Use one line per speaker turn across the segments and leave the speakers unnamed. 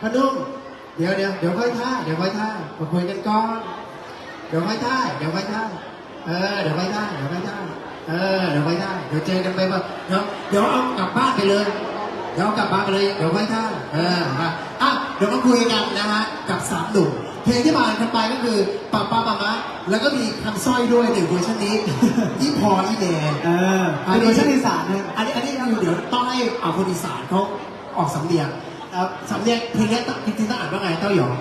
พดุงเดี๋ยวเดี๋ยวเดี๋ยวค่อยท่าเดี๋ยวค่อยท่ามาคุยกันก่อนเดี๋ยวค่อยท่าเดี๋ยวค่อยท่าเออเดี๋ยวค่อยท่าเดี๋ยวค่อยท่าเออเดี๋ยวค่อยท่าเดี๋ยวเจอกันไปแบบเดี๋ยวเดี๋ยวเอากลับบ้านไปเลยเดี๋ยวเอากลับบ้านไปเลยเดี๋ยวค่อยท่าเออมาอะเดี๋ยวมาคุยกันนะฮะกับสามหนุ่มเพลงที่ผ่านกันไปก็คือป้าป้ามามะแล้วก็มีคำสร้อยด้วยหนึ่งเวอร์ชันนี้ที่พออีแดง
เออเป็นเวอร์ชันอีสานนะ
อันนี้อันนี้คือเดี๋ยวต้องให้เอาคนอีสานเขาออกสำเนียง แล้วสำเนียงเพลงนี้ต้องจริงๆต้องอ่านว่าไงเต้าหยอง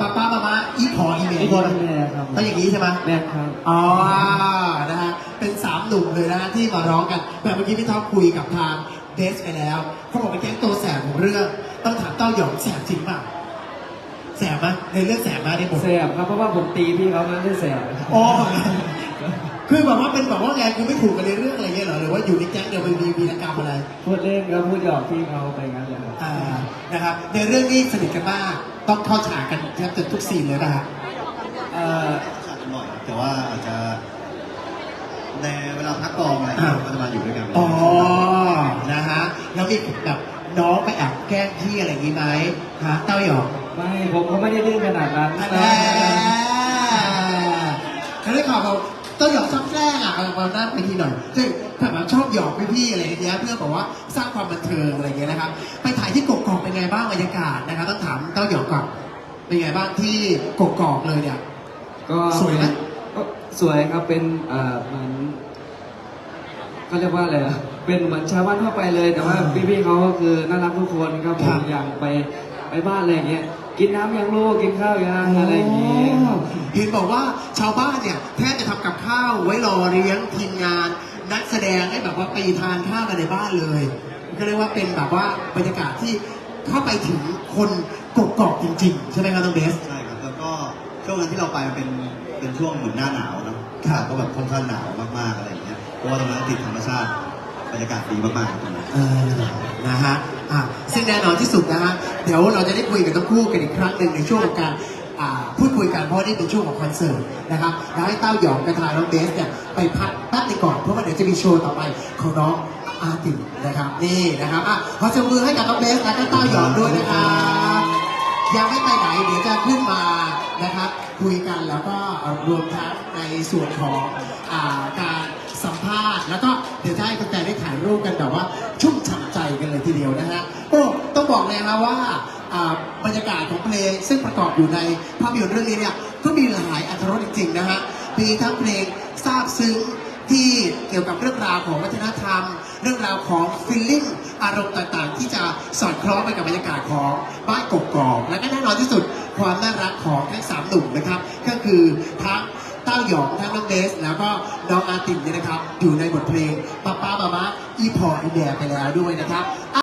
ป้าป้ามามะอีพออีแดง
อีพออีแดงครับ
ต้องอย่างนี้ใช่ไหม
แม่ครับ
อ๋อ นะฮะ เป็นสามหนุ่มเลยนะฮะที่มาร้องกัน แบบเมื่อกี้พี่ท็อปคุยกับทางเดสไปแล้วเขาบอกเป็นแก๊งตัวแสบของเรื่อง ต้องถามเต้าหยองแสบจริงเปล่าแสบไหมในเรื่องแสบไหมในบท
แสบครับเพราะว่าผมตีพี่เขาไม่ได้แสบ
อ๋อ คือแบบว่าเป็นแบบว่าไงคือไม่ถูกกันในเรื่องอะไรเงี้ยเหรอหรือว่าอยู่ในแก๊งเดียวไปมีวีรกรรมอะไร
พูดเล่นครับพูดหยอกพี่เขาไปงั้นเลยครับ
อ่า นะครับในเรื่องนี้สนิทกันมากต้องเข้าฉากกันแทบจะทุกซีนเลยนะฮะ
เอ่อ
ฉากกันบ่อยครับแต่ว่าอาจจะในเวลาพักกองอะไรอย่างเงี้ยก็จะมาอยู่ด้วยกัน
อ๋อนะฮะแล้วมีแบบน้องไปแอบแกล้งพี่อะไรอย่างงี้ไหมฮะเต้าหยอง
ไม่ผมก็ไม่ได้ดื้อขนาดนั้น
อันแน่เขาได้ข่าวเราเต้าหยองชอบแกล้งอะเอามาหน้าไปทีหน่อยซึ่ง แบบชอบหยอกพี่ๆอะไรอย่างเงี้ยเพื่อแบบว่าสร้างความบันเทิงอะไรอย่างเงี้ยนะครับ ไปถ่ายที่กกอกเป็นไงบ้างบรรยากาศนะครับต้องถามเต้าหยองก่อนเป็นไงบ้างที่กกอกเลยเนี่ย
ก็
สวยไหม
ก็สวยครับเป็นเอ่อเหมือนก็เรียกว่าอะไรอะเป็นเหมือนชาวบ้านทั่วไปเลย แต่ว่าพี่ๆเขาก็คือน่ารักทุกคนครับผมอย่างไปไปบ้านอะไรอย่างเงี้ยกินน้ำยังลูกกินข้าวยังอะไรอย่างเงี้ยครับ
เห็นบอกว่าชาวบ้านเนี่ยแทบจะทำกับข้าวไว้รอเลี้ยงทีมงาน นักแสดงให้แบบว่าไปทานข้าวกันในบ้านเลย ก็เรียกว่าเป็นแบบว่าบรรยากาศที่เข้าไปถึงคนกกอกจริง ๆ ใช่ไหมครับน้องเบส
ใช่ครับ แล้วก็ช่วงนั้นที่เราไปมันเป็นเป็นช่วงเหมือนหน้าหนาวเนอะ
ครับ
ก็แบบค่อนข้างหนาวมากๆอะไรอย่างเงี้ย เพราะว่าตรงนั้นติดธรรมชาติบรรยากาศดีมากๆตรงนั้น
เออนะฮะอะซึ่งแน่นอนที่สุดนะฮะ เดี๋ยวเราจะได้คุยกันทั้งคู่กันอีกครั้งหนึ่งในช่วงของการอ่า พูดคุยกันเพราะนี่เป็นช่วงของคอนเสิร์ตนะครับแล้วให้เต้าหยองกับทางน้องเบสเนี่ยไปพักแป๊บหนึงก่อนเพราะว่าเดี๋ยวจะมีโชว์ต่อไปของน้องอาร์ตินนะครับนี่นะครับอะขอเสียงมือให้กับน้องเบสและก็เต้าหยองด้วยนะครับยังไม่ไปไหนเดี๋ยวจะขึ้นมานะครับ คุยกันแล้วก็รวมทั้งในส่วนของอาการสัมภาษณ์ แล้วก็เดี๋ยวจะให้แฟนๆได้ถ่ายรูปกันแบบว่าชุ่มฉ่ำใจกันเลยทีเดียวนะฮะโอ้ต้องบอกเลยนะว่าอ่า บรรยากาศของเพลง ซึ่งประกอบอยู่ในภาพยนตร์เรื่องนี้เนี่ยก็มีหลายอรรรสจริงๆนะฮะมีทั้งเพลงซาบซึ้งที่เกี่ยวกับเรื่องราวของวัฒนธรรม เรื่องราวของฟีลลิ่งอารมณ์ต่างๆ ที่จะสอดคล้องไปกับบรรยากาศของบ้านกกอกและก็แน่นอนที่สุดความน่ารักของทั้งสามหนุ่มนะครับ ก็คือทั้งเต้าหยองทั้งน้องเบสแล้วก็น้องอาตินเนี่ยนะครับ อยู่ในบทเพลงป้าป้ามามาอีพออีแดไปแล้วด้วยนะครับ